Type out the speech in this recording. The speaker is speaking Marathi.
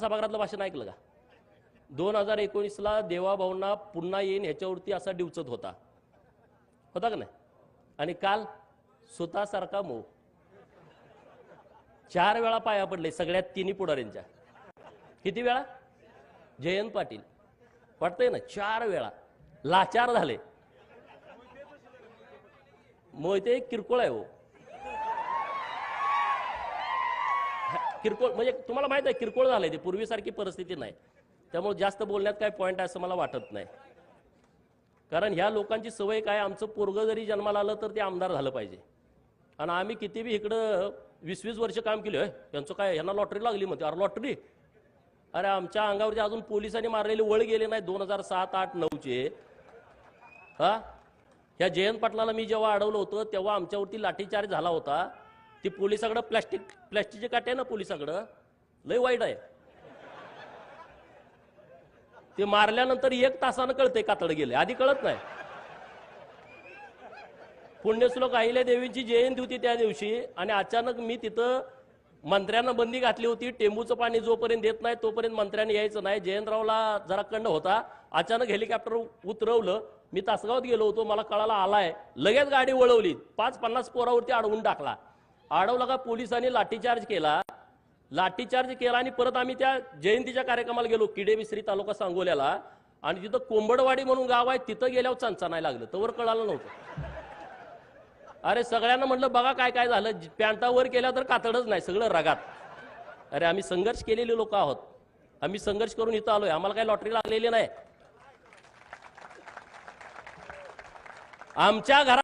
सभागृहातलं भाषण ऐकलं का? दोन हजार एकोणीसला देवाभाऊंना पुन्हा येईन ह्याच्यावरती असा डिवचत होता. होता का नाही? आणि काल स्वतःसारखा मो चार वेळा पाया पडले सगळ्यात तिन्ही पुढाऱ्यांच्या. किती वेळा? जयंत पाटील. वाटतंय ना चार वेळा. लाचार झाले. मोहिते किरकोळ आहे हो. किरकोळ म्हणजे तुम्हाला माहीत आहे किरकोळ झालंय ते. पूर्वीसारखी परिस्थिती नाही. त्यामुळे जास्त बोलण्यात काय पॉईंट आहे असं मला वाटत नाही. कारण ह्या लोकांची सवय काय आमचं पोरगं जरी जन्माला आलं तर ते आमदार झालं पाहिजे. आणि आम्ही किती बी इकडं वीस वीस वर्ष काम केलं यांचं काय यांना लॉटरी लागली म्हणते. अरे लॉटरी अरे आमच्या अंगावरती अजून पोलिसांनी मारलेले वळ गेले नाही दोन हजार सात आठ नऊचे. हा? ह्या जयंत पाटलाला मी जेव्हा अडवलं होतं तेव्हा आमच्यावरती लाठीचार्ज झाला होता. ती पोलिसाकडं प्लॅस्टिक प्लॅस्टिकचे काटे ना पोलिसाकडं? लय वाईट आहे. ते मारल्यानंतर एक तासानं कळते कातड गेले आधी कळत नाही. पुण्यश्लोक अहिल्या देवींची जयंती होती त्या दिवशी आणि अचानक मी तिथं मंत्र्यांना बंदी घातली होती. टेंबूचं पाणी जोपर्यंत देत नाही तोपर्यंत मंत्र्यांनी यायचं नाही. जयंतरावला जरा कंड होता. अचानक हेलिकॉप्टर उतरवलं. मी तासगावात गेलो होतो. मला कळाला आलाय. लगेच गाडी वळवली. पाच पन्नास पोरावरती अडवून टाकला. अडवला का पोलिसांनी लाठीचार्ज केला? लाठीचार्ज केला आणि परत आम्ही त्या जयंतीच्या कार्यक्रमाला गेलो किडे मिश्री तालुका सांगोल्याला. आणि तिथं कोंबडवाडी म्हणून गाव आहे तिथं गेल्यावर चंचा नाही लागलं. तवर कळालं नव्हतं. अरे सगळ्यांना म्हटलं बघा काय काय झालं. पॅन्टावर केल्या तर कातडच नाही सगळं रगात. अरे आम्ही संघर्ष केलेले लोक आहोत. आम्ही संघर्ष करून इथं आलोय. आम्हाला काही लॉटरी लागलेली नाही. आमच्या घरात